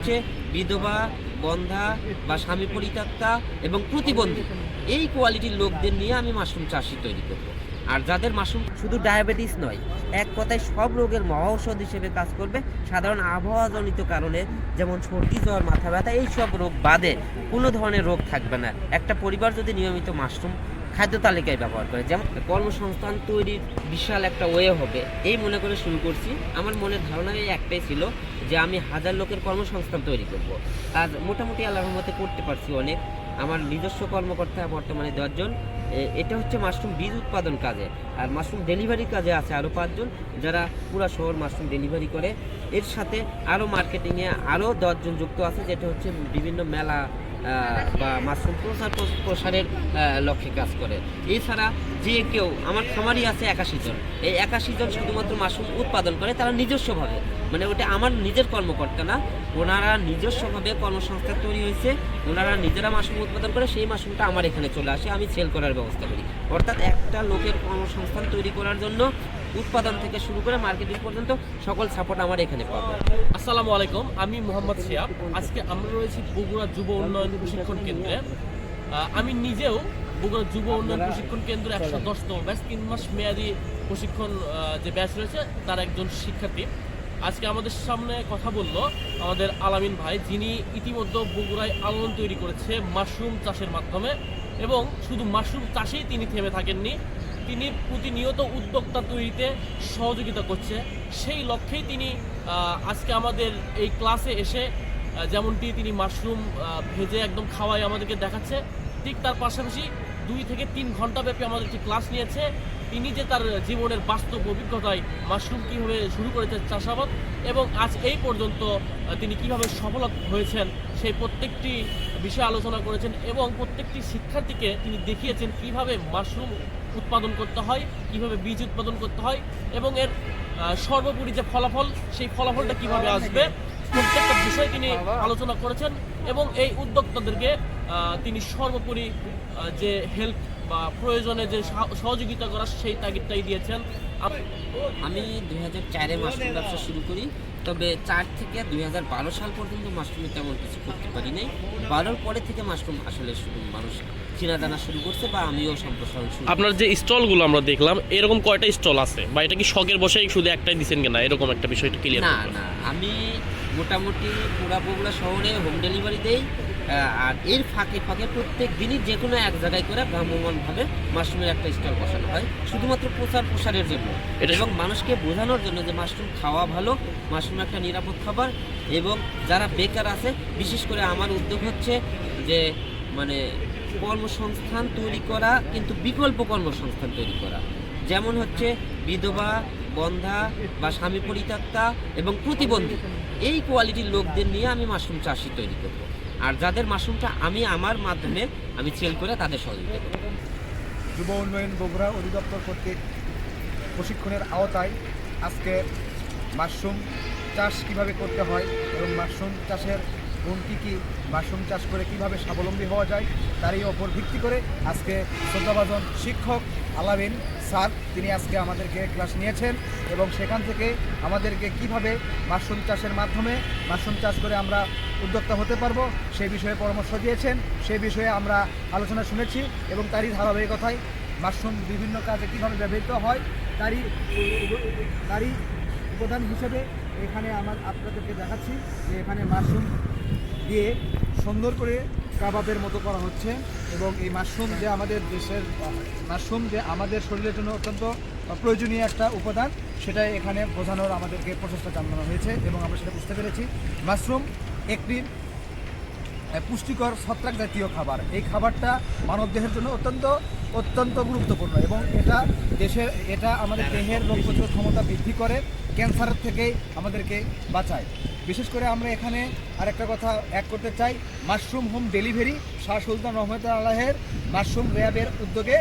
হচ্ছে বিধবা, বন্ধা বা স্বামী পরিত্যক্তা এবং প্রতিবন্ধী। এই কোয়ালিটির লোকদের নিয়ে আমি মাশরুম চাষি তৈরি করব। আর যাদের মাশরুম শুধু ডায়াবেটিস নয়, এক কথায় সব রোগের মহাঔষধ হিসেবে কাজ করবে। সাধারণ আবহাওয়াজনিত কারণে যেমন সর্দি, জ্বর, মাথা ব্যথা এই সব রোগ বাদে কোনো ধরনের রোগ থাকবে না। একটা পরিবার যদি নিয়মিত মাশরুম খাদ্য তালিকায় ব্যবহার করে, যেমন কর্মসংস্থান তৈরির বিশাল একটা ওয়ে হবে। এই মনে করে শুরু করছি। আমার মনের ধারণা এই একটাই ছিল যে আমি হাজার লোকের কর্মসংস্থান তৈরি করব। আর মোটামুটি আল্লাহর মতে করতে পারছি অনেক। আমার নিজস্ব কর্মকর্তা বর্তমানে দশজন এটা হচ্ছে মাশরুম বীজ উৎপাদন কাজে। আর মাশরুম ডেলিভারি কাজে আছে আরও পাঁচজন যারা পুরো শহর মাশরুম ডেলিভারি করে। এর সাথে আরও মার্কেটিংয়ে আরও দশজন যুক্ত আছে, যেটা হচ্ছে বিভিন্ন মেলা বা মাশরুম প্রসার প্রসারের লক্ষ্যে কাজ করে। এছাড়া যে কেউ, আমার খামারই আছে একাশি জন। এই একাশি জন শুধুমাত্র মাশরুম উৎপাদন করে তারা নিজস্বভাবে। মানে ওটা আমার নিজের কর্মকর্তা না। ওনারা নিজস্বভাবে কর্মসংস্থান তৈরি হয়েছে। ওনারা নিজেরা মাশরুম উৎপাদন করে, সেই মাশরুমটা আমার এখানে চলে আসে। আমি সেল করার ব্যবস্থা করি। অর্থাৎ একটা লোকের কর্মসংস্থান তৈরি করার জন্য উৎপাদন থেকে শুরু করে মার্কেটিং পর্যন্ত সকল সাপোর্ট আমার এখানে পাবো। আসসালামু আলাইকুম, আমি মোহাম্মদ শিয়াব। আজকে আমরা রয়েছি বগুড়া যুব উন্নয়ন প্রশিক্ষণ কেন্দ্রে। আমি নিজেও বগুড়া যুব উন্নয়ন প্রশিক্ষণ কেন্দ্র একশো দশতম ব্যাচ, তিন মাস মেয়াদি প্রশিক্ষণ যে ব্যাচ রয়েছে, তার একজন শিক্ষার্থী। আজকে আমাদের সামনে কথা বলল আমাদের আলামিন ভাই, যিনি ইতিমধ্যে বগুড়ায় আলোড়ন তৈরি করেছে মাশরুম চাষের মাধ্যমে এবং শুধু মাশরুম চাষেই তিনি থেমে থাকেননি তিনি প্রতিনিয়ত উদ্যোক্তা তৈরিতে সহযোগিতা করছে। সেই লক্ষ্যেই তিনি আজকে আমাদের এই ক্লাসে এসে যেমনটি তিনি মাশরুম ভেজে একদম খাওয়াই আমাদেরকে দেখাচ্ছে, ঠিক তার পাশাপাশি দুই থেকে তিন ঘণ্টা ব্যাপী আমাদেরকে ক্লাস নিয়েছে। তিনি যে তার জীবনের বাস্তব অভিজ্ঞতায় মাশরুম কীভাবে শুরু করেছে চাষাবাদ এবং আজ এই পর্যন্ত তিনি কীভাবে সফল হয়েছেন সেই প্রত্যেকটি বিষয়ে আলোচনা করেছেন এবং প্রত্যেকটি শিক্ষার্থীকে তিনি দেখিয়েছেন কীভাবে মাশরুম উৎপাদন করতে হয়, কীভাবে বীজ উৎপাদন করতে হয় এবং এর সর্বোপরি যে ফলাফল, সেই ফলাফলটা কীভাবে আসবে, প্রত্যেকটা বিষয় তিনি আলোচনা করেছেন এবং এই উদ্যোক্তাদেরকে তিনি সর্বোপরি যে হেল্প বা প্রয়োজনে যে সহ- সহযোগিতা করা সেই তাগিদটাই দিয়েছেন। আপ- আমি দুই হাজার চারে মাশরুম ব্যবসা শুরু করি তবে চার থেকে দুই হাজার বারো সাল পর্যন্ত মাশরুমে তেমন কিছু করতে পারি নাই। বারোর পরে থেকে মাশরুম আসলে শুরু মানুষ চিনা জানা শুরু করছে বা আমিও সম্প্রসারণ শুরু আপনার যে স্টলগুলো আমরা দেখলাম এরকম কয়টা স্টল আছে? বা এটা কি শখের বসেই শুধু একটাই দিচ্ছেন কিনা? এরকম একটা বিষয়টা ক্লিয়ার না না আমি মোটামুটি পুরা বগুড়া শহরে হোম ডেলিভারি দেই আর এর ফাঁকে ফাঁকে প্রত্যেক দিনই যে কোনো এক জায়গায় করে ভ্রাম্যমানভাবে মাশরুমের একটা স্টল বসানো হয় শুধুমাত্র প্রচার প্রসারের জন্য। এটা এবং মানুষকে বোঝানোর জন্য যে মাশরুম খাওয়া ভালো মাশরুম একটা নিরাপদ খাবার এবং যারা বেকার আছে বিশেষ করে আমার উদ্যোগ হচ্ছে যে মানে কর্মসংস্থান তৈরি করা কিন্তু বিকল্প কর্মসংস্থান তৈরি করা। যেমন হচ্ছে বিধবা বন্ধা বা স্বামী পরিত্যক্তা এবং প্রতিবন্ধী। এই কোয়ালিটির লোকদের নিয়ে আমি মাশরুম চাষি তৈরি করব। আর যাদের মাশরুমটা আমি আমার মাধ্যমে আমি সেল করে তাদের সহযোগিতা করব যুব উন্নয়ন বগুড়া অধিদপ্তর কর্তৃক প্রশিক্ষণের আওতায় আজকে মাশরুম চাষ কীভাবে করতে হয় এবং মাশরুম চাষের গুণ কী কী মাশরুম চাষ করে কীভাবে স্বাবলম্বী হওয়া যায়, তারই ওপর ভিত্তি করে আজকে শ্রদ্ধাভাজন শিক্ষক আলামিন স্যার, তিনি আজকে আমাদেরকে ক্লাস নিয়েছেন এবং সেখান থেকে আমাদেরকে কীভাবে মাশরুম চাষের মাধ্যমে মাশরুম চাষ করে আমরা উদ্যোক্তা হতে পারব সেই বিষয়ে পরামর্শ দিয়েছেন সেই বিষয়ে আমরা আলোচনা শুনেছি এবং তারই ধারাবাহিকতায় মাশরুম বিভিন্ন কাজে কীভাবে ব্যবহৃত হয়, তারই তারই উপাদান হিসেবে এখানে আমার আপনাদেরকে দেখাচ্ছি যে এখানে মাশরুম দিয়ে সুন্দর করে কাবাবের মতো করা হচ্ছে এবং এই মাশরুম যে আমাদের দেশের, মাশরুম যে আমাদের শরীরের জন্য অত্যন্ত প্রয়োজনীয় একটা উপাদান সেটা এখানে বোঝানোর আমাদেরকে প্রচেষ্টা জানানো হয়েছে এবং আমরা সেটা বুঝতে পেরেছি। মাশরুম একটি পুষ্টিকর ছত্রাক জাতীয় খাবার। এই খাবারটা মানব দেহের জন্য অত্যন্ত অত্যন্ত গুরুত্বপূর্ণ এবং এটা দেশের, এটা আমাদের দেহের রোগ প্রতিরোধ ক্ষমতা বৃদ্ধি করে ক্যান্সার থেকে আমাদেরকে বাঁচায়। বিশেষ করে আমরা এখানে আরেকটা কথা এক করতে চাই, mushroom home delivery Shah Sultan Rahmat আল্লাহের mushroom র্যাবের উদ্যোগে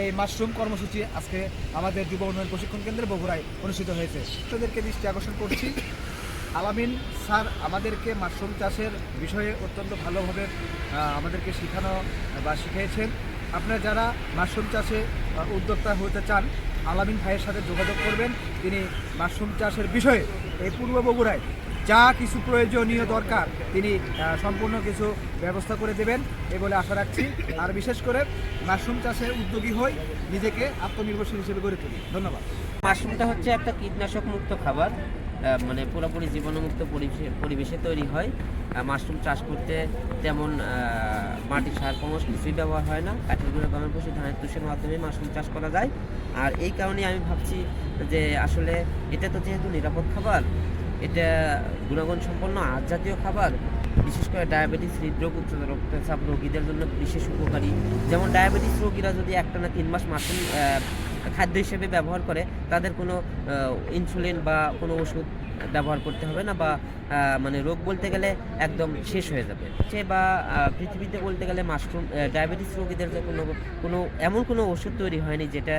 এই মাশরুম কর্মসূচি আজকে আমাদের যুব উন্নয়ন প্রশিক্ষণ কেন্দ্রে বগুড়ায় অনুষ্ঠিত হয়েছে। তাদেরকে দৃষ্টি আকর্ষণ করছি। আলামিন, স্যার, আমাদেরকে মাশরুম চাষের বিষয়ে অত্যন্ত ভালোভাবে আমাদেরকে শেখানো বা শিখিয়েছেন। আপনারা যারা মাশরুম চাষে উদ্যোক্তা হতে চান, আলামিন ভাইয়ের সাথে যোগাযোগ করবেন। তিনি মাশরুম চাষের বিষয়ে এই পূর্ব বগুড়ায় যা কিছু প্রয়োজনীয় দরকার, তিনি সম্পূর্ণ কিছু ব্যবস্থা করে দেবেন। এ বলে আশা রাখছি। আর বিশেষ করে মাশরুম চাষে উদ্যোগী হই, নিজেকে আত্মনির্ভরশীল হিসেবে গড়ে তুলি। ধন্যবাদ। মাশরুমটা হচ্ছে একটা কীটনাশক মুক্ত খাবার। মানে পুরোপুরি জীবাণুমুক্ত পরিবেশে তৈরি হয়। মাশরুম চাষ করতে তেমন মাটি সার কমস কিছুই ব্যবহার হয় না। কাঠের গুঁড়ো, গমের পশু, ধানের তুষের মাধ্যমে মাশরুম চাষ করা যায়। আর এই কারণে আমি ভাবছি যে আসলে এটা তো যেহেতু নিরাপদ খাবার, এটা গুণাগুণ সম্পন্ন আজ জাতীয় খাবার, বিশেষ করে ডায়াবেটিস, হৃদরোগ উচ্চ রক্তচাপ রোগীদের জন্য বিশেষ উপকারী। যেমন ডায়াবেটিস রোগীরা যদি একটা না তিন মাস মাশরুম খাদ্য হিসেবে ব্যবহার করে তাদের কোনো ইনসুলিন বা কোনো ওষুধ ব্যবহার করতে হবে না বা মানে রোগ বলতে গেলে একদম শেষ হয়ে যাবে। সে বা পৃথিবীতে বলতে গেলে মাশরুম ডায়াবেটিস রোগীদের যে কোনো কোনো এমন কোনো ওষুধ তৈরি হয়নি যেটা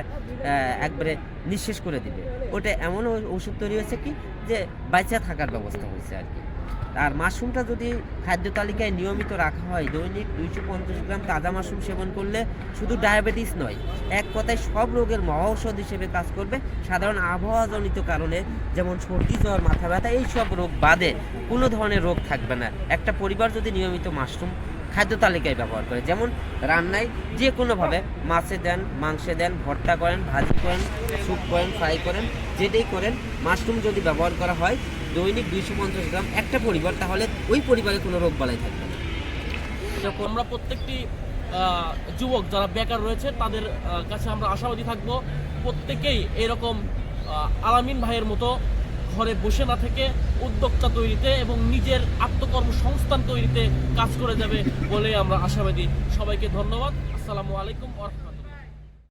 একবারে নিঃশেষ করে দিবে। ওটা এমন ওষুধ তৈরি হয়েছে কি যে বাঁচা থাকার ব্যবস্থা হয়েছে আর কি। আর মাশরুমটা যদি খাদ্য তালিকায় নিয়মিত রাখা হয়, দৈনিক দুইশো পঞ্চাশ গ্রাম তাজা মাশরুম সেবন করলে শুধু ডায়াবেটিস নয়, এক কথায় সব রোগের মহৌষধ হিসেবে কাজ করবে। সাধারণ আবহাওয়াজনিত কারণে যেমন সর্দি, জ্বর, মাথা ব্যথা এই সব রোগ বাদে কোনো ধরনের রোগ থাকবে না। একটা পরিবার যদি নিয়মিত মাশরুম খাদ্য তালিকায় ব্যবহার করে। যেমন রান্নায় যে কোনোভাবে মাছে দেন, মাংসে দেন, ভর্তা করেন, ভাজি করেন, স্যুপ করেন, ফ্রাই করেন, যেটাই করেন, মাশরুম যদি ব্যবহার করা হয়, দৈনিক দুইশো পঞ্চাশ গ্রাম একটা পরিবার, তাহলে ওই পরিবারে কোনো রোগ বালাই থাকবে না। যখন আমরা প্রত্যেকটি যুবক যারা বেকার রয়েছে, তাদের কাছে আমরা আশাবাদী থাকব, প্রত্যেকেই এরকম আলামিন ভাইয়ের মতো ঘরে বসে না থেকে উদ্যোক্তা তৈরিতে এবং নিজের আত্মকর্মসংস্থান তৈরিতে কাজ করে যাবে বলে আমরা আশাবাদী। সবাইকে ধন্যবাদ। আসসালামু আলাইকুম ওয়া রাহমাতুল্লাহ।